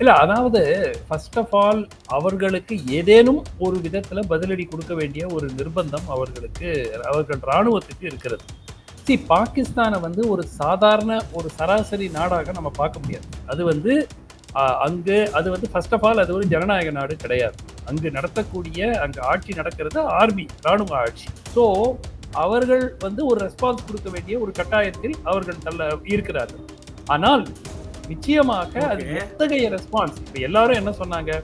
இல்ல அதாவது first of all அவர்களுக்கு ஏதேனும் ஒரு விதத்துல பதிலடி கொடுக்க வேண்டிய ஒரு நிர்பந்தம் அவர்களுக்கு அவர்கள் ராணுவத்துக்கு இருக்கிறது. சி பாகிஸ்தானை வந்து ஒரு சாதாரண ஒரு சராசரி நாடாக நம்ம பார்க்க முடியாது. அது வந்து அங்கு அது வந்து ஃபர்ஸ்ட் ஆஃப் ஆல் அது ஒரு ஜனநாயக நாடு கிடையாது. அங்கு நடத்தக்கூடிய அங்கு ஆட்சி நடக்கிறது ஆர்மி ராணுவ ஆட்சி. ஸோ அவர்கள் வந்து ஒரு ரெஸ்பான்ஸ் கொடுக்க வேண்டிய ஒரு கட்டாயத்தில் அவர்கள் தள்ள இருக்கிறார்கள். ஆனால் நிச்சயமாக அது. எத்தகைய ரெஸ்பான்ஸ் இப்போ எல்லாரும் என்ன சொன்னாங்க?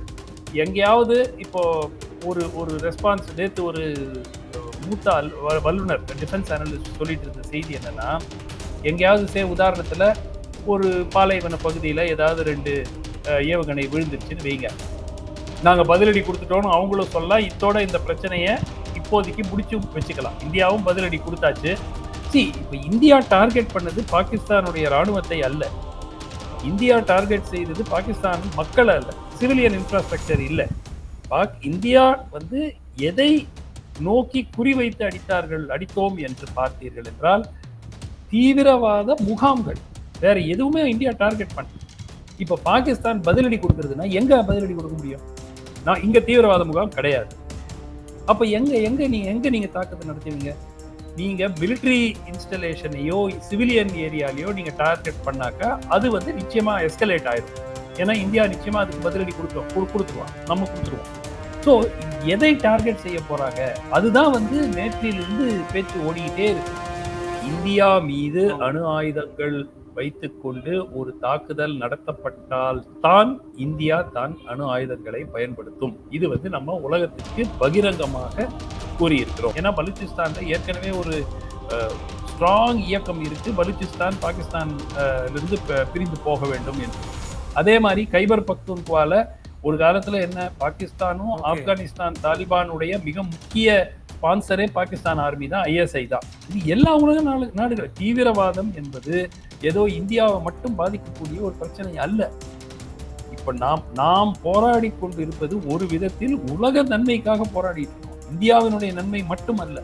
எங்கேயாவது இப்போ ஒரு ஒரு ரெஸ்பான்ஸ் நேற்று ஒரு மூத்த அல்- வ- வல்லுனர் டிஃபென்ஸ் அனலிஸ்ட் சொல்லிட்டு இருந்த செய்தி என்னன்னா எங்கேயாவது சே உதாரணத்துல ஒரு பாலைவன பகுதியில ஏதாவது ரெண்டு ஏவுகணை விழுந்துருச்சுன்னு வைங்க. நாங்க பதிலடி கொடுத்துட்டோம்னு அவங்களும் சொல்லலாம் இத்தோட இந்த பிரச்சனையை இப்போதைக்கு முடிச்சு வச்சுக்கலாம். இந்தியாவும் பதிலடி கொடுத்தாச்சு. சி இப்போ இந்தியா டார்கெட் பண்ணது பாகிஸ்தானுடைய ராணுவத்தை அல்ல. இந்தியா டார்கெட் செய்தது பாகிஸ்தான் மக்கள் அல்ல சிவிலியன் இன்ஃப்ராஸ்ட்ரக்சர் இல்லை. பாக் இந்தியா வந்து எதை நோக்கி குறிவைத்து அடித்தார்கள் அடித்தோம் என்று பார்த்தீர்கள் என்றால் தீவிரவாத முகாம்கள். வேற எதுவுமே இந்தியா டார்கெட் பண்ண இப்போ பாகிஸ்தான் பதிலடி கொடுக்கறதுன்னா எங்க பதிலடி கொடுக்க முடியும்? நான் இங்க தீவிரவாத முகாம் கிடையாது. அப்ப எங்க எங்க நீங்க எங்க நீங்க தாக்கத்தை நடத்துவீங்க? நீங்க மிலிட்டரி இன்ஸ்டலேஷனையோ சிவிலியன் ஏரியாலையோ நீங்க டார்கெட் பண்ணாக்கா அது வந்து நிச்சயமா எஸ்கலேட் ஆயிடும் ஏன்னா இந்தியா நிச்சயமா அதுக்கு பதிலடி கொடுத்தோம் கொடு- கொடுத்துருவான். நம்ம கொடுத்துருவோம். ஸோ எதை டார்கெட் செய்ய போறாங்க? அதுதான் வந்து நேற்றிலிருந்து பேச்சு ஓடிக்கிட்டே இருக்கு. இந்தியா மீது அணு ஆயுதங்கள் வைத்துக்கொண்டு ஒரு தாக்குதல் நடத்தப்பட்டால் தான் இந்தியா தான் அணு ஆயுதங்களை பயன்படுத்தும். இது வந்து நம்ம உலகத்திற்கு பகிரங்கமாக கூறியிருக்கிறோம். ஏன்னா பலுச்சிஸ்தானில் ஏற்கனவே ஒரு ஸ்ட்ராங் இயக்கம் இருக்கு. பலுச்சிஸ்தான் பாகிஸ்தான் இருந்து பிரிந்து போக வேண்டும் என்று. அதே மாதிரி கைபர் பக்துன்குவால ஒரு காலத்துல என்ன பாகிஸ்தானும். ஆப்கானிஸ்தான் தாலிபானுடைய மிக முக்கிய ஸ்பான்சரே பாகிஸ்தான் ஆர்மி தான் ஐஎஸ்ஐ தான். இது எல்லா உலக நாடு நாடுகள். தீவிரவாதம் என்பது ஏதோ இந்தியாவை மட்டும் பாதிக்கக்கூடிய ஒரு பிரச்சனை அல்ல. இப்ப நாம் நாம் போராடி கொண்டு இருப்பது ஒரு விதத்தில் உலக நன்மைக்காக போராடிட்டு இருக்கோம். இந்தியாவினுடைய நன்மை மட்டுமல்ல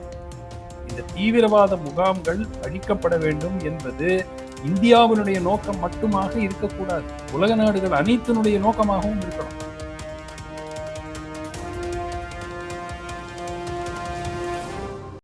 இந்த தீவிரவாத முகாம்கள் அழிக்கப்பட வேண்டும் என்பது இந்தியாவினுடைய நோக்கம் மட்டுமாக இருக்கக்கூடாது. உலக நாடுகள் அனைத்தினுடைய நோக்கமாகவும் இருக்கணும்.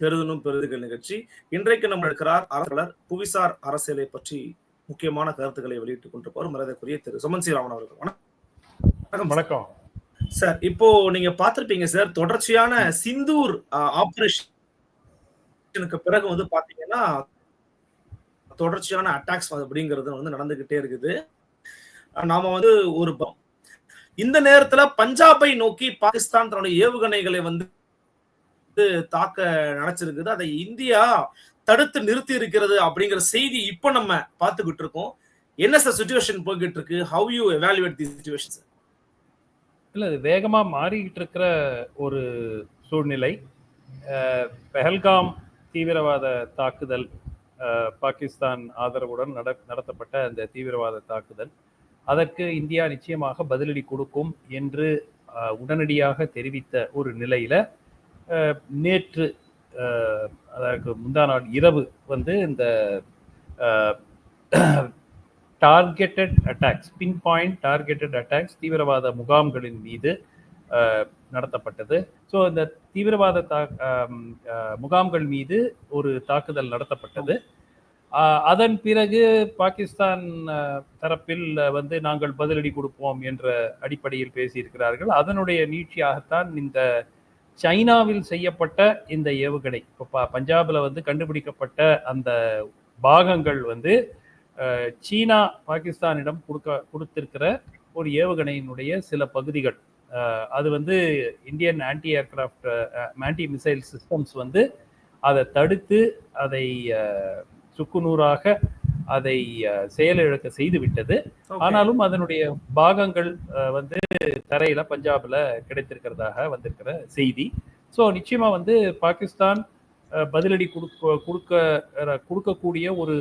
பெருதனும் பெருதுகள் நிகழ்ச்சி. இன்றைக்கு நம்ம இருக்கிறார் அரசர் புவிசார் அரசியலை பற்றி முக்கியமான கருத்துக்களை வெளியிட்டுக் கொண்டிருப்பார் மரியாதைக்குரிய திரு சுமன் ஸ்ரீராமன் அவர்கள். வணக்கம். வணக்கம். சார் இப்போ நீங்க பார்த்திருப்பீங்க சார் தொடர்ச்சியான சிந்தூர் ஆபரேஷனுக்கு பிறகு வந்து பாத்தீங்கன்னா தொடர்ச்சியான அட்டாக்ஸ் அப்படிங்கிறது வந்து நடந்துகிட்டே இருக்குது. நாம வந்து ஒரு இந்த நேரத்துல பஞ்சாபை நோக்கி பாகிஸ்தான் தன்னுடைய ஏவுகணைகளை வந்து தாக்க நினைச்சிருக்குது. அதை இந்தியா தடுத்து நிறுத்தி இருக்கிறது அப்படிங்கிற செய்தி இப்ப நம்ம பார்த்துக்கிட்டு இருக்கோம். என்ன சார் சுச்சுவேஷன் போய்கிட்டு இருக்கு? How you evaluate the situation இல்ல இது வேகமா மாறிக்கிட்டு இருக்கிற ஒரு சூழ்நிலை. அஹ், பெஹல்காம் தீவிரவாத தாக்குதல் பாகிஸ்தான் ஆதரவுடன் நட நடத்தப்பட்ட அந்த தீவிரவாத தாக்குதல். அதற்கு இந்தியா நிச்சயமாக பதிலடி கொடுக்கும் என்று உடனடியாக தெரிவித்த ஒரு நிலையில நேற்று அதாவது அதற்கு முந்தா நாள் இரவு வந்து இந்த targeted attacks pinpoint targeted attacks தீவிரவாத முகாம்களின் மீது நடத்தப்பட்டது. ஸோ இந்த தீவிரவாத தா முகாம்கள் மீது ஒரு தாக்குதல் நடத்தப்பட்டது. அதன் பிறகு பாகிஸ்தான் தரப்பில் வந்து நாங்கள் பதிலடி கொடுப்போம் என்ற அடிப்படையில் பேசியிருக்கிறார்கள். அதனுடைய நீட்சியாகத்தான் இந்த சைனாவில் செய்யப்பட்ட இந்த ஏவுகணை. இப்போ ப- வந்து கண்டுபிடிக்கப்பட்ட அந்த பாகங்கள் வந்து சீனா பாகிஸ்தானிடம் கொடுக்க கொடுத்திருக்கிற ஒரு ஏவுகணையினுடைய சில பகுதிகள். அது வந்து Indian anti aircraft anti missile systems வந்து அதை தடுத்து அதை சுக்குநூறாக அதை செயலிழக்க செய்து விட்டது. ஆனாலும் அதனுடைய பாகங்கள் வந்து தரையில பஞ்சாப்ல கிடைத்திருக்கிறதாக வந்திருக்கிற செய்தி. ஸோ நிச்சயமா வந்து பாகிஸ்தான் பதிலடி கொடுக்க கொடுக்க கொடுக்கக்கூடிய ஒரு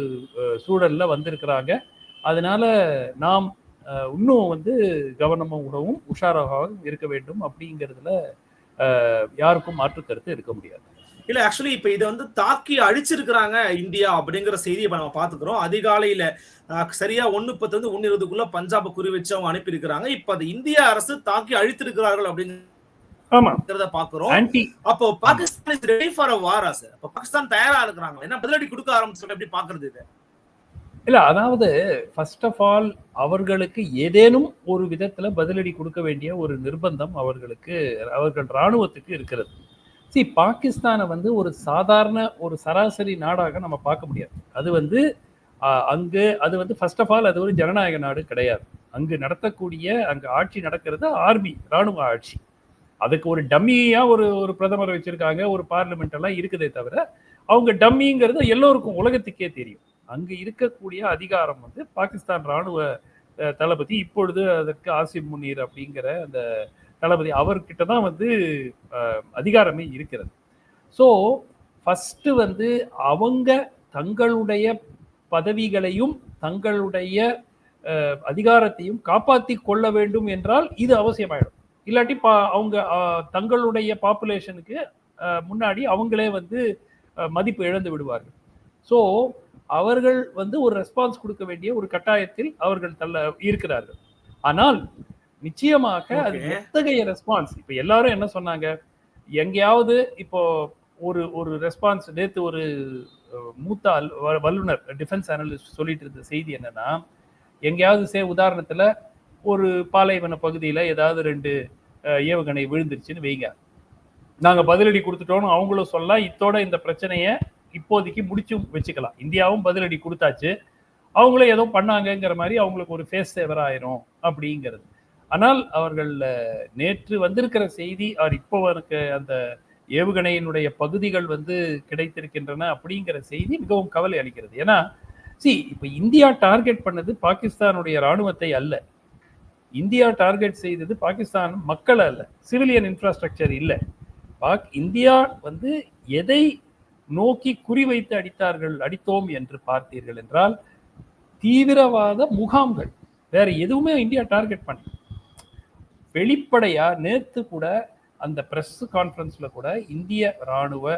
சூழல்ல வந்திருக்கிறாங்க. அதனால நாம் இன்னும் வந்து கவனமாகவும் உஷாராகவும் இருக்க வேண்டும் அப்படிங்கிறதுல யாருக்கும் மாற்று கருத்து இருக்க முடியாது. இல்ல ஆக்சுவலி இப்ப இதை வந்து தாக்கி அழிச்சிருக்கிறாங்க இந்தியா அப்படிங்கிற செய்தியை நம்ம பாத்துக்கிறோம் அதிகாலையில சரியா ஒண்ணு பத்து வந்து ஒன்னு இருபதுக்குள்ள பஞ்சாப குறி வச்சு அவங்க அனுப்பியிருக்கிறாங்க. இப்ப அது இந்திய அரசு தாக்கி அழித்திருக்கிறார்கள் ஆமா. அப்படிங்கிறத பாக்குறோம் ஆன்டி. அப்போ பாகிஸ்தான் ரெடி ஃபார் அ வாரா சார் அப்ப பாகிஸ்தான் தயாரா இருக்கிறாங்க என்ன பதிலடி கொடுக்க ஆரம்பிச்சு எப்படி பாக்குறது இது? இல்ல அதாவது ஃபர்ஸ்ட் ஆஃப் ஆல் அவர்களுக்கு ஏதேனும் ஒரு விதத்துல பதிலடி கொடுக்க வேண்டிய ஒரு நிர்பந்தம் அவர்களுக்கு அவர்கள் ராணுவத்துக்கு இருக்கிறது. சி பாகிஸ்தானை வந்து ஒரு சாதாரண ஒரு சராசரி நாடாக நம்ம பார்க்க முடியாது. அது வந்து அங்கு அது வந்து ஃபர்ஸ்ட் ஆஃப் ஆல் அது ஒரு ஜனநாயக நாடு கிடையாது. அங்கு நடத்தக்கூடிய அங்கு ஆட்சி நடக்கிறது ஆர்மி ராணுவ ஆட்சி. அதுக்கு ஒரு டம்மியா ஒரு ஒரு பிரதமர் வச்சிருக்காங்க ஒரு பார்லிமெண்ட் எல்லாம் இருக்குதே தவிர அவங்க டம்மிங்கிறது எல்லோருக்கும் உலகத்துக்கே தெரியும். அங்கு இருக்கக்கூடிய அதிகாரம் வந்து பாகிஸ்தான் ராணுவ தளபதி இப்பொழுது அதற்கு ஆசிம் முனீர் அப்படிங்கிற அந்த தளபதி அவர்கிட்ட தான் வந்து அதிகாரமே இருக்கிறது. ஸோ ஃபஸ்ட்டு வந்து அவங்க தங்களுடைய பதவிகளையும் தங்களுடைய அதிகாரத்தையும் காப்பாற்றி கொள்ள வேண்டும் என்றால் இது அவசியமாயிடும். இல்லாட்டி பா அவங்க தங்களுடைய பாப்புலேஷனுக்கு முன்னாடி அவங்களே வந்து மதிப்பு இழந்து விடுவார்கள். ஸோ அவர்கள் வந்து ஒரு ரெஸ்பான்ஸ் கொடுக்க வேண்டிய ஒரு கட்டாயத்தில் அவர்கள் தள்ள இருக்கிறார்கள். ஆனால் நிச்சயமாக அது. எத்தகைய ரெஸ்பான்ஸ் இப்ப எல்லாரும் என்ன சொன்னாங்க? எங்கேயாவது இப்போ ஒரு ஒரு ரெஸ்பான்ஸ் நேத்து ஒரு மூத்த அல்- வ- வல்லுனர் டிஃபென்ஸ் அனலிஸ்ட் சொல்லிட்டு இருந்த செய்தி என்னன்னா எங்கேயாவது சே உதாரணத்துல ஒரு பாலைவன பகுதியில ஏதாவது ரெண்டு ஏவுகணை விழுந்துருச்சுன்னு வைங்க. நாங்க பதிலடி கொடுத்துட்டோம்னு அவங்களும் சொல்லலாம். இத்தோட இந்த பிரச்சனையை இப்போதைக்கு முடிச்சு வச்சுக்கலாம். இந்தியாவும் பதிலடி கொடுத்தாச்சு. அவங்களும் ஏதோ பண்ணாங்கங்கிற மாதிரி அவங்களுக்கு ஒரு ஃபேஸ் சேவர் ஆயிரும் அப்படிங்கிறது. ஆனால் அவர்கள் நேற்று வந்திருக்கிற செய்தி அவர் இப்போ இருக்க அந்த ஏவுகணையினுடைய பகுதிகள் வந்து கிடைத்திருக்கின்றன அப்படிங்கிற செய்தி மிகவும் கவலை அளிக்கிறது. ஏன்னா சி இப்போ இந்தியா டார்கெட் பண்ணது பாகிஸ்தானுடைய ராணுவத்தை அல்ல. இந்தியா டார்கெட் செய்தது பாகிஸ்தான் மக்கள் அல்ல. சிவிலியன் இன்ஃப்ராஸ்ட்ரக்சர் இல்லை. பாக் இந்தியா வந்து எதை நோக்கி குறிவைத்து அடித்தார்கள் அடித்தோம் என்று பார்த்தீர்கள் என்றால் தீவிரவாத முகாம்கள். வேற எதுவுமே இந்தியா டார்கெட் பண்ணல. வெளிப்படையா நேத்து கூட அந்த பிரஸ் கான்ஃபரன்ஸ்ல கூட இந்திய ராணுவ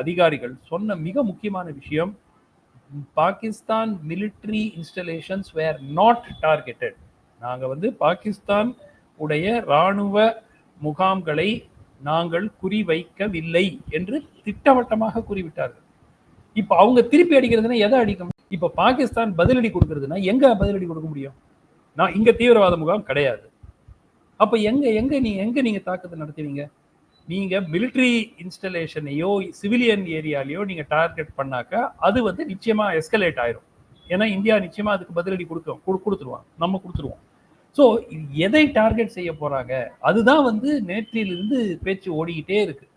அதிகாரிகள் சொன்ன மிக முக்கியமான விஷயம் Pakistan military installations were not targeted நாங்கள் வந்து பாகிஸ்தான் உடைய ராணுவ முகாம்களை நாங்கள் குறிவைக்கவில்லை என்று திட்டவட்டமாக குறிவிட்டார்கள். இப்போ அவங்க திருப்பி அடிக்கிறதுனா எதை அடிக்கும்? இப்போ பாகிஸ்தான் பதிலடி கொடுக்கறதுனா எங்க பதிலடி கொடுக்க முடியும்? நான் இங்க தீவிரவாத முகாம் கிடையாது. அப்போ எங்க எங்க நீ எங்க நீங்க தாக்குதல் நடத்துவீங்க? நீங்க மிலிட்ரி இன்ஸ்டலேஷனையோ சிவிலியன் ஏரியாலையோ நீங்க டார்கெட் பண்ணாக்கா அது வந்து நிச்சயமா எஸ்கலேட் ஆயிரும். ஏன்னா இந்தியா நிச்சயமா அதுக்கு பதிலடி கொடுக்கும் கொடு- கொடுத்துருவாங்க. நம்ம கொடுத்துருவோம். ஸோ எதை டார்கெட் செய்ய போறாங்க? அதுதான் வந்து நேற்றிலிருந்து பேச்சு ஓடிக்கிட்டே இருக்கு.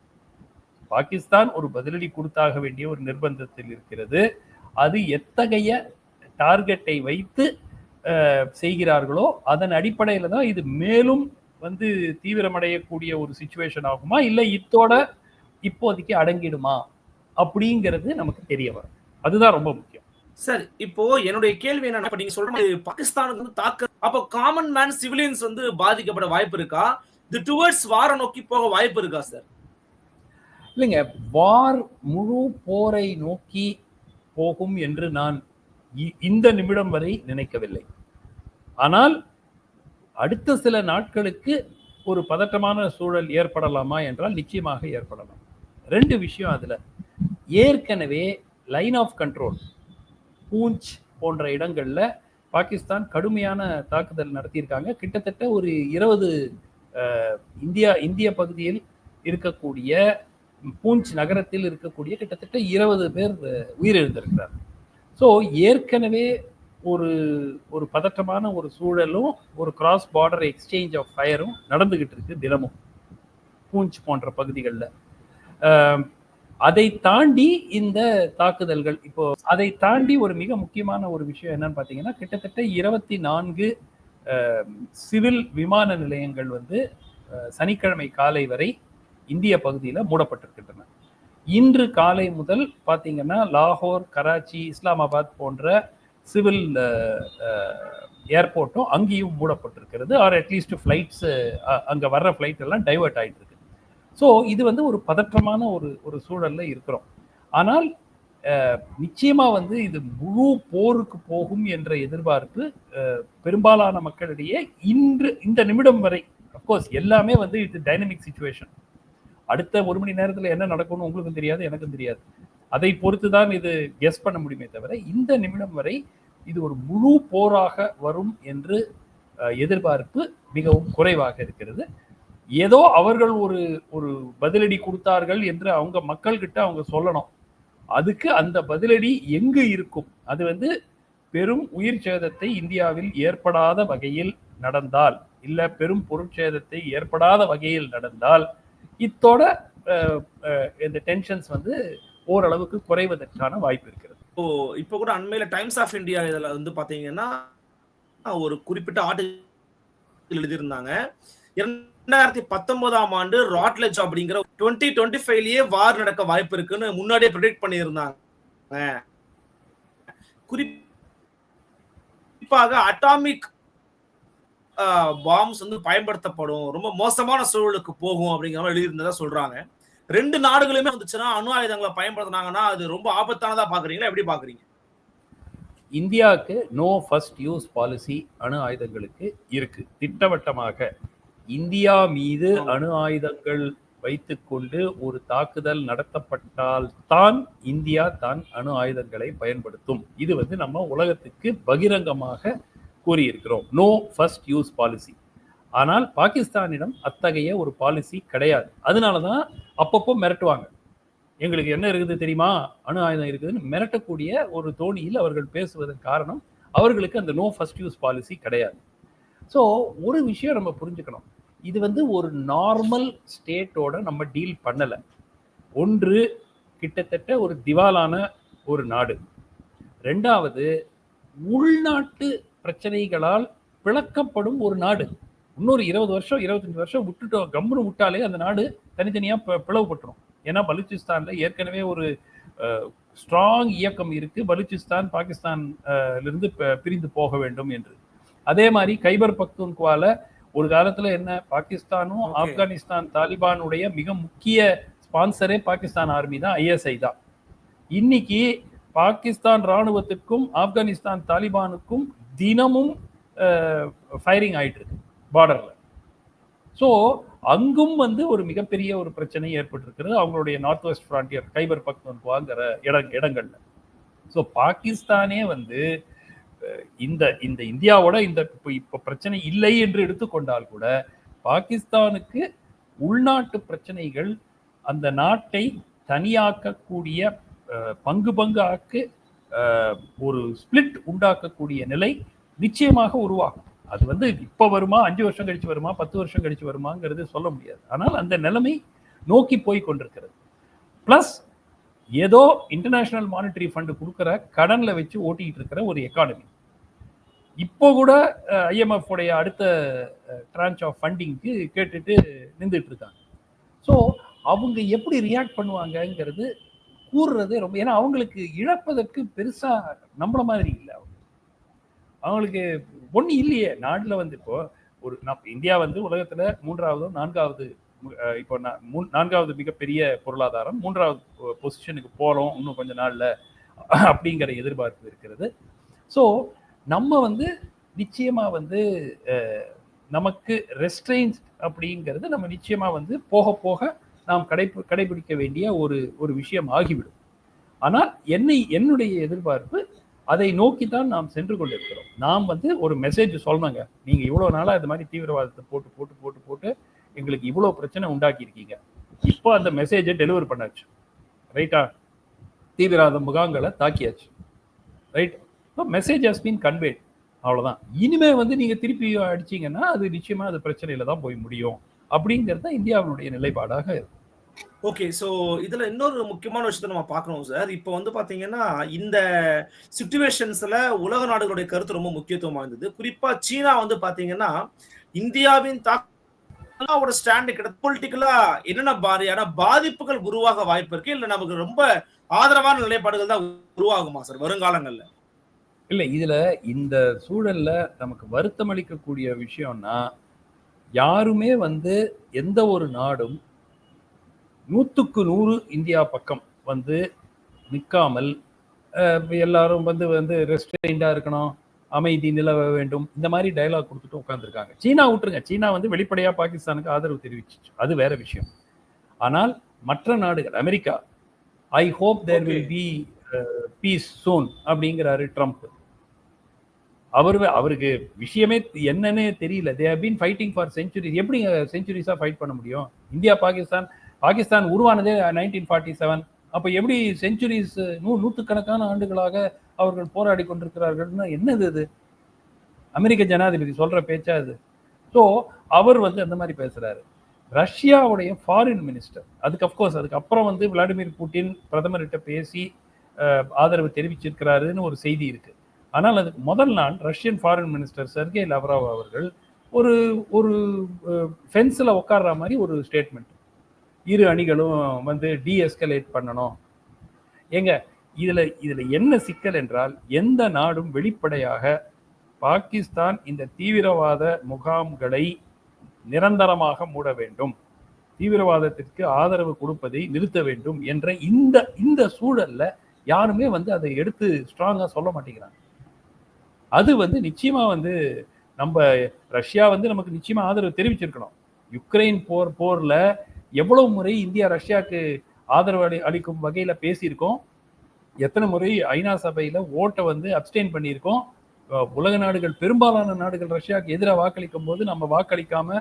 பாகிஸ்தான் ஒரு பதிலடி கொடுத்தாக வேண்டிய ஒரு நிர்பந்தத்தில் இருக்கிறது. அது எத்தகைய டார்கெட்டை வைத்து செய்கிறார்களோ அதன் அடிப்படையில தான் இது மேலும் வந்து தீவிரமடையக்கூடிய ஒரு சுச்சுவேஷன் ஆகுமா? இல்லை இத்தோட இப்போதைக்கு அடங்கிடுமா? அப்படிங்கிறது நமக்கு தெரிய வரும். அதுதான் ரொம்ப முக்கியம். சார் இப்போ என்னுடைய கேள்வி என்னன்னா நீங்க சொல்ற பாகிஸ்தானுக்கு வந்து தாக்க அப்போ காமன் மேன் சிவிலியன்ஸ் வந்து பாதிக்கப்பட வாய்ப்பு இருக்கா? இது டுவர்ட்ஸ் வார நோக்கி போக வாய்ப்பு இருக்கா சார் இல்லைங்க வார் முழு போரை நோக்கி போகும் என்று நான் இந்த நிமிடம் வரை நினைக்கவில்லை. ஆனால் அடுத்த சில நாட்களுக்கு ஒரு பதட்டமான சூழல் ஏற்படலாமா என்றால் நிச்சயமாக ஏற்படலாம். ரெண்டு விஷயம் அதில். ஏற்கனவே லைன் ஆஃப் கண்ட்ரோல் பூஞ்ச் போன்ற இடங்களில் பாகிஸ்தான் கடுமையான தாக்குதல் நடத்தியிருக்காங்க. கிட்டத்தட்ட ஒரு இருபது இந்தியா இந்திய பகுதியில் இருக்கக்கூடிய பூஞ்ச் நகரத்தில் இருக்கக்கூடிய கிட்டத்தட்ட இருபது பேர் உயிரிழந்திருக்கிறார் ஸோ ஏற்கனவே ஒரு ஒரு பதட்டமான ஒரு சூழலும் ஒரு கிராஸ் பார்டர் எக்ஸ்சேஞ்ச் ஆஃப் ஃபயரும் நடந்துகிட்டு இருக்கு தினமும். பூஞ்ச் போன்ற பகுதிகளில். அதை தாண்டி இந்த தாக்குதல்கள் இப்போ அதை தாண்டி ஒரு மிக முக்கியமான ஒரு விஷயம் என்னன்னு பார்த்தீங்கன்னா கிட்டத்தட்ட இருபத்தி நான்கு சிவில் விமான நிலையங்கள் வந்து சனிக்கிழமை காலை வரை இந்திய பகுதியில் மூடப்பட்டிருக்கின்றன. இன்று காலை முதல் பார்த்தீங்கன்னா லாகோர் கராச்சி இஸ்லாமாபாத் போன்ற சிவில் ஏர்போர்ட்டும் அங்கேயும் மூடப்பட்டிருக்கிறது. ஆர் அட்லீஸ்ட் ஃப்ளைட்ஸ் அங்கே வர்ற ஃப்ளைட் எல்லாம் டைவர்ட் ஆகிட்டு இருக்கு ஸோ இது வந்து ஒரு பதற்றமான ஒரு ஒரு சூழலில் இருக்கிறோம். ஆனால் நிச்சயமாக வந்து இது முழு போருக்கு போகும் என்ற எதிர்பார்ப்பு பெரும்பாலான மக்களிடையே இன்று இந்த நிமிடம் வரை அஃப்கோர்ஸ் எல்லாமே வந்து இது டைனமிக் சுச்சுவேஷன் அடுத்த ஒரு மணி நேரத்தில் என்ன நடக்கும்னு உங்களுக்கும் தெரியாது எனக்கும் தெரியாது. அதை பொறுத்து தான் இது கெஸ் பண்ண முடியுமே தவிர இந்த நிமிடம் வரை இது ஒரு முழு போராக வரும் என்று எதிர்பார்ப்பு மிகவும் குறைவாக இருக்கிறது. ஏதோ அவர்கள் ஒரு ஒரு பதிலடி கொடுத்தார்கள் என்று அவங்க மக்கள்கிட்ட அவங்க சொல்லணும். அதுக்கு அந்த பதிலடி எங்கு இருக்கும்? அது வந்து பெரும் உயிர் சேதத்தை இந்தியாவில் ஏற்படாத வகையில் நடந்தால் இல்ல பெரும் பொருட்சேதத்தை ஏற்படாத வகையில் நடந்தால் இத்தோட இந்த டென்ஷன்ஸ் வந்து ஓரளவுக்கு குறைவதற்கான வாய்ப்பு இருக்கிறது. இப்போ இப்போ கூட அண்மையில டைம்ஸ் ஆஃப் இந்தியா இதில் வந்து பார்த்தீங்கன்னா ஒரு குறிப்பிட்ட ஆர்டிகல் எழுதியிருந்தாங்க. இரண்டாயிரத்தி பத்தொன்பதாம் ஆண்டு ராட்லெஜ் அப்படிங்கிற டுவெண்ட்டி டுவெண்ட்டி ஃபைவ்லயே வார் நடக்க வாய்ப்பு இருக்குன்னு முன்னாடியே ப்ரிடிக்ட் பண்ணியிருந்தாங்க. குறிப்பாக அட்டாமிக் பாம்ஸ் வந்து பயன்படுத்தப்படும். ரொம்ப மோசமான சூழலுக்கு போகும் அப்படிங்கிற மாதிரி எழுதியிருந்ததா சொல்றாங்க. ரெண்டு நாடுகளுமே வந்துச்சுன்னா அணு ஆயுதங்களை பயன்படுத்தினாங்கன்னா அது ரொம்ப ஆபத்தானதா பாக்குறீங்களா? எப்படி பாக்குறீங்க? இந்தியாவுக்கு நோ ஃபர்ஸ்ட் யூஸ் பாலிசி அணு ஆயுதங்களுக்கு இருக்கு. திட்டவட்டமாக இந்தியா மீது அணு ஆயுதங்கள் வைத்துக்கொண்டு ஒரு தாக்குதல் நடத்தப்பட்டால் தான் இந்தியா தான் அணு ஆயுதங்களை பயன்படுத்தும். இது வந்து நம்ம உலகத்துக்கு பகிரங்கமாக கூறியிருக்கிறோம். நோ ஃபர்ஸ்ட் யூஸ் பாலிசி ஆனால் பாகிஸ்தானிடம் அத்தகைய ஒரு பாலிசி கிடையாது. அதனால தான் அப்பப்போ மிரட்டுவாங்க. எங்களுக்கு என்ன இருக்குது தெரியுமா? அணு ஆயுதம் இருக்குதுன்னு மிரட்டக்கூடிய ஒரு தோணியில் அவர்கள் பேசுவதன் காரணம் அவர்களுக்கு அந்த நோ ஃபர்ஸ்ட் யூஸ் பாலிசி கிடையாது. ஸோ ஒரு விஷயம் நம்ம புரிஞ்சுக்கணும். இது வந்து ஒரு நார்மல் ஸ்டேட்டோட நம்ம டீல் பண்ணலை. ஒன்று கிட்டத்தட்ட ஒரு திவாலான ஒரு நாடு. ரெண்டாவது உள்நாட்டு பிரச்சனைகளால் பிளக்கப்படும் ஒரு நாடு. இன்னொரு இருபது வருஷம் இருபத்தஞ்சு வருஷம் விட்டுட்டோம். கம்முன்னு விட்டாலே அந்த நாடு தனித்தனியாக பிளவுபட்டுரும். ஏன்னா பலூச்சிஸ்தான்ல ஏற்கனவே ஒரு ஸ்ட்ராங் இயக்கம் இருக்கு. பலூச்சிஸ்தான் பாகிஸ்தான் அஹ், இருந்து ப- பிரிந்து போக வேண்டும் என்று. அதே மாதிரி கைபர் பக்துன்குவால ஒரு காலத்துல என்ன பாகிஸ்தானும். ஆப்கானிஸ்தான் தாலிபானுடைய மிக முக்கிய ஸ்பான்சரே பாகிஸ்தான் ஆர்மி தான் ஐஎஸ்ஐ தான். இன்னைக்கு பாகிஸ்தான் ராணுவத்திற்கும் ஆப்கானிஸ்தான் தாலிபானுக்கும் தினமும் ஃபயரிங் ஆயிட்டு இருக்கு. பார்டர்ல ஸோ அங்கும் வந்து ஒரு மிகப்பெரிய ஒரு பிரச்சனை ஏற்பட்டிருக்கிறது. அவங்களுடைய நார்த் வெஸ்ட் ஃப்ரான்டியர் கைபர் பக்துவாங்கிற இட இடங்கள்ல. ஸோ பாகிஸ்தானே வந்து இந்த இந்த இந்தியாவோட இந்த இப்போ இப்போ பிரச்சனை இல்லை என்று எடுத்துக்கொண்டால் கூட பாகிஸ்தானுக்கு உள்நாட்டு பிரச்சனைகள் அந்த நாட்டை தனியாக்கக்கூடிய அஹ், பங்கு பங்காக்கு ஒரு ஸ்பிளிட் உண்டாக்கக்கூடிய நிலை நிச்சயமாக உருவாகும். அது வந்து இப்போ வருமா அஞ்சு வருஷம் கழிச்சு வருமா பத்து வருஷம் கழிச்சு வருமாங்கிறது சொல்ல முடியாது. ஆனால் அந்த நிலைமை நோக்கி போய் கொண்டிருக்கிறது. ப்ளஸ் ஏதோ இன்டர்நேஷனல் மானிட்டரி ஃபண்டு கொடுக்குற கடனில் வச்சு ஓட்டிக்கிட்டு இருக்கிற ஒரு எக்கானமி இப்போ கூட ஐஎம்எஃப் உடைய அடுத்த ட்ரான்ச் ஆஃப் ஃபண்டிங்க்கு கேட்டுட்டு நின்றுட்டு இருக்காங்க. ஸோ அவங்க எப்படி ரியாக்ட் பண்ணுவாங்கங்கிறது கூறுறது ரொம்ப ஏன்னா அவங்களுக்கு இழப்பதற்கு பெருசாக நம்மள மாதிரி இல்லை அவங்க. அவங்களுக்கு ஒண்ணு இல்லையே. நாட்டில் வந்து இப்போ ஒரு நான் இந்தியா வந்து உலகத்துல மூன்றாவது நான்காவது இப்போ நான் மூ நான்காவது மிகப்பெரிய பொருளாதாரம் மூன்றாவது பொசிஷனுக்கு போறோம் இன்னும் கொஞ்ச நாள்ல அப்படிங்கிற எதிர்பார்ப்பு இருக்கிறது. ஸோ நம்ம வந்து நிச்சயமா வந்து நமக்கு ரெஸ்ட்ரெயின்ஸ் அப்படிங்கிறது நம்ம நிச்சயமா வந்து போக போக நாம் கடைப்பு கடைபிடிக்க வேண்டிய ஒரு ஒரு விஷயம் ஆகிவிடும். ஆனால் என்னை என்னுடைய எதிர்பார்ப்பு அதை நோக்கி தான் நாம் சென்று கொண்டிருக்கிறோம். நாம் வந்து ஒரு மெசேஜ் சொல்லணுங்க. நீங்க இவ்வளவு நாளா இது மாதிரி தீவிரவாதத்தை போட்டு போட்டு போட்டு போட்டு எங்களுக்கு இவ்வளவு பிரச்சனை உண்டாக்கி இருக்கீங்க இப்போ அந்த மெசேஜை டெலிவர் பண்ணாச்சு. ரைட்டா தீவிரவாத முகாம்களை தாக்கியாச்சு. Right message has been conveyed அவ்வளவுதான். இனிமே வந்து நீங்க திருப்பி அடிச்சீங்கன்னா அது நிச்சயமா அது பிரச்சனையில தான் போய் முடியும். அப்படிங்கிறது தான் இந்தியாவினுடைய நிலைப்பாடாக இருக்கும் ஓகே சோ இதுல இன்னொரு முக்கியமான விஷயத்தை நம்ம பார்க்கணும் சார் இப்போ வந்து பாத்தீங்கன்னா இந்த சுச்சுவேஷன்ஸ்ல உலக நாடுகளுடைய கருத்து ரொம்ப முக்கியத்துவம் வாய்ந்தது. குறிப்பா சீனா வந்து பாத்தீங்கன்னா இந்தியாவின் தாக்கோட ஸ்டாண்டு கிட்ட பொலிட்டிக்கலா என்னென்ன மாதிரியான பாதிப்புகள் உருவாக வாய்ப்பு இருக்கு? இல்ல நமக்கு ரொம்ப ஆதரவான நிலைப்பாடுகள் தான் உருவாகுமா சார் வருங்காலங்கள்ல? இல்ல இதுல இந்த சூழல்ல நமக்கு வருத்தம் அளிக்கக்கூடிய விஷயம்னா யாருமே வந்து எந்த ஒரு நாடும் நூற்றுக்கு நூறு இந்தியா பக்கம் வந்து நிற்காமல் எல்லாரும் வந்து வந்து ரெஸ்ட்ரெயின்டாக இருக்கணும் அமைதி நிலவ வேண்டும். இந்த மாதிரி டைலாக் கொடுத்துட்டு உட்காந்துருக்காங்க சீனா விட்டுருங்க. சீனா வந்து வெளிப்படையாக பாகிஸ்தானுக்கு ஆதரவு தெரிவிச்சிச்சு. அது வேற விஷயம். ஆனால் மற்ற நாடுகள் America I hope there will be peace soon அப்படிங்கிறாரு ட்ரம்ப். அவர் அவருக்கு விஷயமே என்னன்னே தெரியல. They have been fighting for centuries எப்படி செஞ்சுரிஸா ஃபைட் பண்ண முடியும்? இந்தியா பாகிஸ்தான் பாகிஸ்தான் உருவானதே நைன்டீன் ஃபார்ட்டி செவன் அப்போ எப்படி செஞ்சுரிஸ் நூ நூற்றுக்கணக்கான ஆண்டுகளாக அவர்கள் போராடி கொண்டிருக்கிறார்கள்னா என்னது அது அமெரிக்க ஜனாதிபதி சொல்கிற பேச்சா அது ஸோ அவர் வந்து அந்த மாதிரி பேசுறாரு. ரஷ்யாவுடைய ஃபாரின் மினிஸ்டர் அதுக்கு அஃப்கோர்ஸ் அதுக்கு அப்புறம் வந்து விளாடிமிர் புட்டின் பிரதமர்கிட்ட பேசி ஆதரவு தெரிவிச்சிருக்கிறாருன்னு ஒரு செய்தி இருக்கு. ஆனால் அதுக்கு முதல் நாள் Russian foreign minister Sergey Lavrov அவர்கள் ஒரு ஒரு ஃபென்ஸில் உட்கார்ற மாதிரி ஒரு ஸ்டேட்மெண்ட் இரு அணிகளும் வந்து டீஎஸ்கலேட் பண்ணணும். ஏங்க இதுல இதுல என்ன சிக்கல் என்றால் எந்த நாடும் வெளிப்படையாக பாகிஸ்தான் இந்த தீவிரவாத முகாம்களை நிரந்தரமாக மூட வேண்டும். தீவிரவாதத்திற்கு ஆதரவு கொடுப்பதை நிறுத்த வேண்டும் என்ற இந்த இந்த சூழல்ல யாருமே வந்து அதை எடுத்து ஸ்ட்ராங்கா சொல்ல மாட்டேங்கிறாங்க. அது வந்து நிச்சயமா வந்து நம்ம ரஷ்யா வந்து நமக்கு நிச்சயமா ஆதரவு தெரிவிச்சிருக்கணும். யுக்ரைன் போர் போர்ல எவ்வளவு முறை இந்தியா ரஷ்யாவுக்கு ஆதரவு அளி அளிக்கும் வகையில பேசியிருக்கோம். எத்தனை முறை ஐநா சபையில ஓட்டை வந்து அப்டெயின் பண்ணியிருக்கோம். உலக நாடுகள் பெரும்பாலான நாடுகள் ரஷ்யாவுக்கு எதிராக வாக்களிக்கும் போது நம்ம வாக்களிக்காம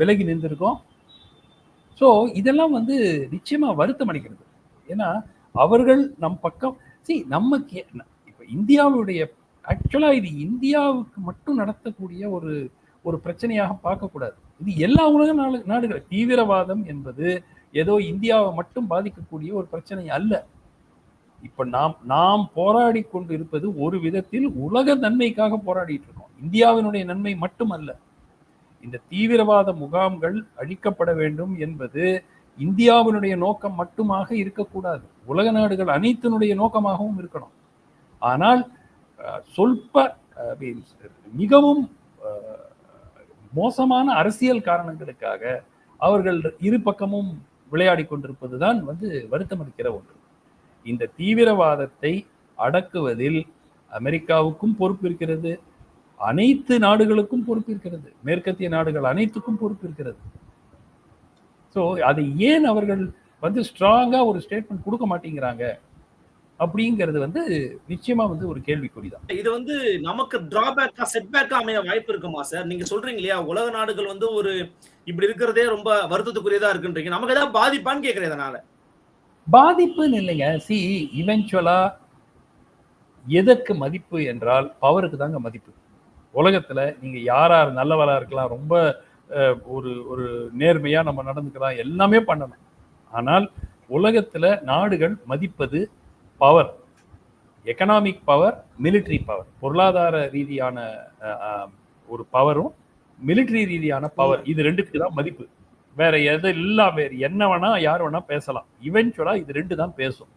விலகி நின்றுருக்கோம். ஸோ இதெல்லாம் வந்து நிச்சயமா வருத்தம் அளிக்கிறது. ஏன்னா அவர்கள் நம் பக்கம் சி நம்ம இப்போ இந்தியாவுடைய ஆக்சுவலாக இது இந்தியாவுக்கு மட்டும் நடத்தக்கூடிய ஒரு ஒரு பிரச்சனையாக பார்க்கக்கூடாது. இது எல்லா உலக நாடு நாடுகள். தீவிரவாதம் என்பது ஏதோ இந்தியாவை மட்டும் பாதிக்கக்கூடிய ஒரு பிரச்சனை அல்ல. இப்ப நாம் நாம் போராடி கொண்டு இருப்பது ஒரு விதத்தில் உலக நன்மைக்காக போராடிட்டு இருக்கோம். இந்தியாவினுடைய நன்மை மட்டுமல்ல இந்த தீவிரவாத முகாம்கள் அழிக்கப்பட வேண்டும் என்பது இந்தியாவினுடைய நோக்கம் மட்டுமாக இருக்கக்கூடாது. உலக நாடுகள் அனைத்தினுடைய நோக்கமாகவும் இருக்கணும். ஆனால் சொல்ப மிகவும் மோசமான அரசியல் காரணங்களுக்காக அவர்கள் இரு பக்கமும் விளையாடி கொண்டிருப்பதுதான் வந்து வருத்தம் அளிக்கிற ஒன்று. இந்த தீவிரவாதத்தை அடக்குவதில் அமெரிக்காவுக்கும் பொறுப்பு இருக்கிறது. அனைத்து நாடுகளுக்கும் பொறுப்பு இருக்கிறது. மேற்கத்திய நாடுகள் அனைத்துக்கும் பொறுப்பு இருக்கிறது. ஸோ அதை ஏன் அவர்கள் வந்து ஸ்ட்ராங்காக ஒரு ஸ்டேட்மெண்ட் கொடுக்க மாட்டேங்கிறாங்க? அப்படிங்கிறது வந்து நிச்சயமா வந்து ஒரு கேள்விக்குறிதான். இது வந்து நமக்கு டிராபேக்கா செட்பேக்கா அமைய வாய்ப்பு இருக்குமா சார் நீங்க சொல்றீங்க இல்லையா உலக நாடுகள் வந்து ஒரு இப்படி இருக்கிறதே ரொம்ப வருத்தத்துக்குரியதா இருக்குன்றீங்க. நமக்கு ஏதாவது பாதிப்பான்னு கேக்குறேன் இதனால. பாதிப்புன்னு இல்லைங்க. சி இவென்ச்சுவலா எதற்கு மதிப்பு என்றால் பவருக்கு தாங்க மதிப்பு. உலகத்துல நீங்க யாரா நல்லவரா இருக்கலாம் ரொம்ப ஒரு ஒரு நேர்மையா நம்ம நடந்துக்கலாம் எல்லாமே பண்ணணும். ஆனால் உலகத்துல நாடுகள் மதிப்பது power economic power military power பொருளாதார ரீதியான ஒரு பவரும் மிலிட்ரி ரீதியான பவர் இது ரெண்டுக்கு தான் மதிப்பு. வேற எது இல்லாம வேற என்ன வேணா யார் வேணா பேசலாம். இவென்ச்சுவலா இது ரெண்டு தான் பேசும்.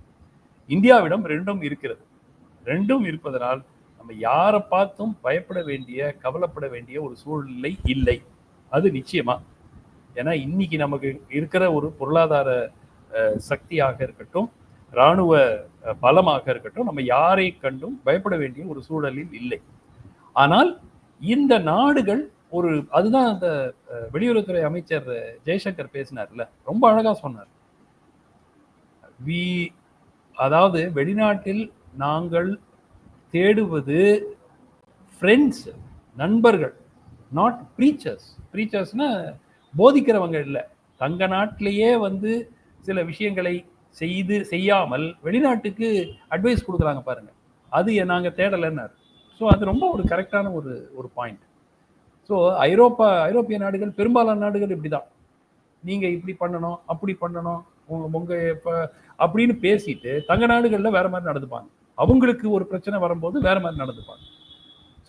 இந்தியாவிடம் ரெண்டும் இருக்கிறது. ரெண்டும் இருப்பதனால் நம்ம யாரை பார்த்தும் பயப்பட வேண்டிய கவலைப்பட வேண்டிய ஒரு சூழ்நிலை இல்லை. அது நிச்சயமா. ஏன்னா இன்னைக்கு நமக்கு இருக்கிற ஒரு பொருளாதார சக்தியாக இருக்கட்டும் இராணுவ பலமாக இருக்கட்டும் நம்ம யாரை கண்டும் பயப்பட வேண்டிய ஒரு சூழலில் இல்லை. ஆனால் இந்த நாடுகள் ஒரு அதுதான் அந்த வெளியுறவுத்துறை அமைச்சர் ஜெய்சங்கர் பேசினார்ல ரொம்ப அழகா சொன்னார். வி அதாவது வெளிநாட்டில் நாங்கள் தேடுவது ஃப்ரெண்ட்ஸ் நண்பர்கள் நாட் ப்ரீச்சர்ஸ் ப்ரீச்சர்ஸ்னா போதிக்கிறவங்க இல்லை. தங்க நாட்டிலேயே வந்து சில விஷயங்களை செய்து செய்யாமல் வெளிநாட்டுக்கு அட்வைஸ் கொடுக்குறாங்க பாருங்க. அது நாங்கள் தேடலைன்னாரு. ஸோ அது ரொம்ப ஒரு கரெக்டான ஒரு ஒரு பாயிண்ட் ஸோ ஐரோப்பா ஐரோப்பிய நாடுகள் பெரும்பாலான நாடுகள் இப்படி தான் நீங்கள் இப்படி பண்ணணும் அப்படி பண்ணணும் உங்கள் உங்கள் இப்போ அப்படின்னு பேசிட்டு தங்க நாடுகளில் வேற மாதிரி நடந்துப்பாங்க. அவங்களுக்கு ஒரு பிரச்சனை வரும்போது வேற மாதிரி நடந்துப்பாங்க.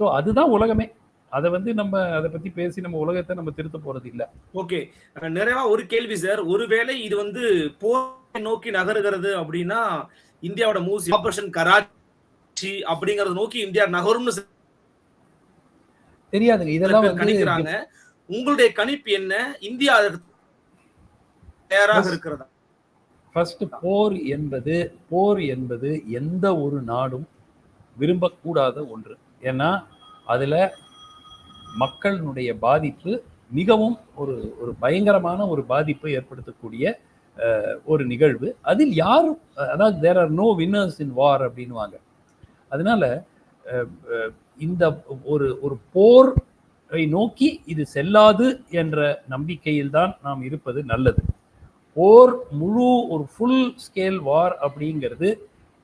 ஸோ அதுதான் உலகமே. அதை வந்து நம்ம அதை பத்தி பேசி நம்ம உலகத்தை நம்ம திருத்த போறது இல்ல. ஓகே. நிறைவா ஒரு கேள்வி சார். ஒருவேளை இது வந்து போரை நோக்கி நகருகிறது அப்படின்னா இந்தியாவோட மூவ்ஸ் ஆபரேஷன் கராச்சி அப்படிங்கறத நோக்கி இந்தியா நகரும்னு தெரியாதுங்க. இதெல்லாம் கணிக்கிறாங்க. உங்களுடைய கணிப்பு என்ன? இந்தியா தயாராக இருக்கிறதா? ஃபர்ஸ்ட் போர் என்பது போர் என்பது எந்த ஒரு நாடும் விரும்பக்கூடாத ஒன்று. ஏன்னா அதுல மக்களினுடைய பாதிப்பு மிகவும் ஒரு ஒரு பயங்கரமான ஒரு பாதிப்பை ஏற்படுத்தக்கூடிய ஒரு நிகழ்வு. அதில் யாரும் அதாவது there are no winners in war அப்படின்வாங்க அதனால இந்த ஒரு ஒரு போரை நோக்கி இது செல்லாது என்ற நம்பிக்கையில் தான் நாம் இருப்பது நல்லது. போர் முழு ஒரு ஃபுல் ஸ்கேல் வார் அப்படிங்கிறது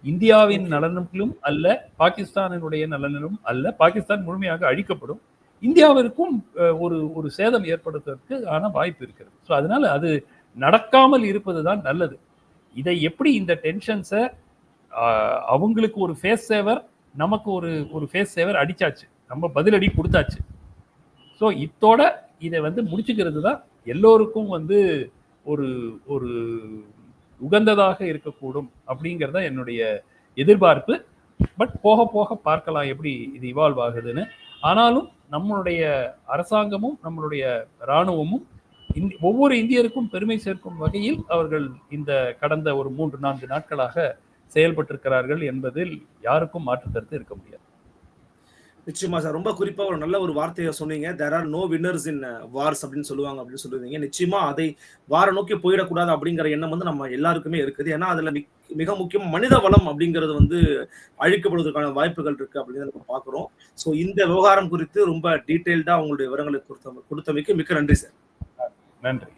இந்தியாவின் நலனிலும் அல்ல பாகிஸ்தானினுடைய நலனிலும் அல்ல பாகிஸ்தான் முழுமையாக அழிக்கப்படும். இந்தியாவிற்கும் ஒரு ஒரு சேதம் ஏற்படுத்துவதற்கு ஆன வாய்ப்பு இருக்கிறது. ஸோ அதனால அது நடக்காமல் இருப்பது தான் நல்லது. இதை எப்படி இந்த டென்ஷன்ஸை அவங்களுக்கு ஒரு ஃபேஸ் சேவர் நமக்கு ஒரு ஒரு ஃபேஸ் சேவர் அடிச்சாச்சு. நம்ம பதிலடி கொடுத்தாச்சு. ஸோ இத்தோட இதை வந்து முடிச்சுக்கிறது தான் எல்லோருக்கும் வந்து ஒரு ஒரு உகந்ததாக இருக்கக்கூடும் அப்படிங்கிறத என்னுடைய எதிர்பார்ப்பு. பட் போக போக பார்க்கலாம் எப்படி இது இவால்வ் ஆகுதுன்னு. ஆனாலும் நம்மளுடைய அரசாங்கமும் நம்மளுடைய இராணுவமும் ஒவ்வொரு இந்தியருக்கும் பெருமை சேர்க்கும் வகையில் அவர்கள் இந்த கடந்த ஒரு மூன்று நான்கு நாட்களாக செயல்பட்டிருக்கிறார்கள் என்பதில் யாருக்கும் மாற்று கருத்து இருக்க முடியாது. நிச்சயமா சார். ரொம்ப குறிப்பா ஒரு நல்ல ஒரு வார்த்தையை சொன்னீங்க. There are no winners in wars அப்படின்னு சொல்லுவாங்க அப்படின்னு சொல்லுவீங்க நிச்சயமா அதை வார நோக்கி போயிடக்கூடாது அப்படிங்கிற எண்ணம் வந்து நம்ம எல்லாருக்குமே இருக்குது. ஏன்னா அதுல மிக முக்கியம் மனித வளம் அப்படிங்கிறது வந்து அழிக்கப்படுவதற்கான வாய்ப்புகள் இருக்கு அப்படின்னு நம்ம பாக்குறோம் ஸோ இந்த விவகாரம் குறித்து ரொம்ப டீட்டெயில்டா உங்களுடைய விவரங்களை கொடுத்த கொடுத்தமைக்கு மிக்க நன்றி சார். நன்றி.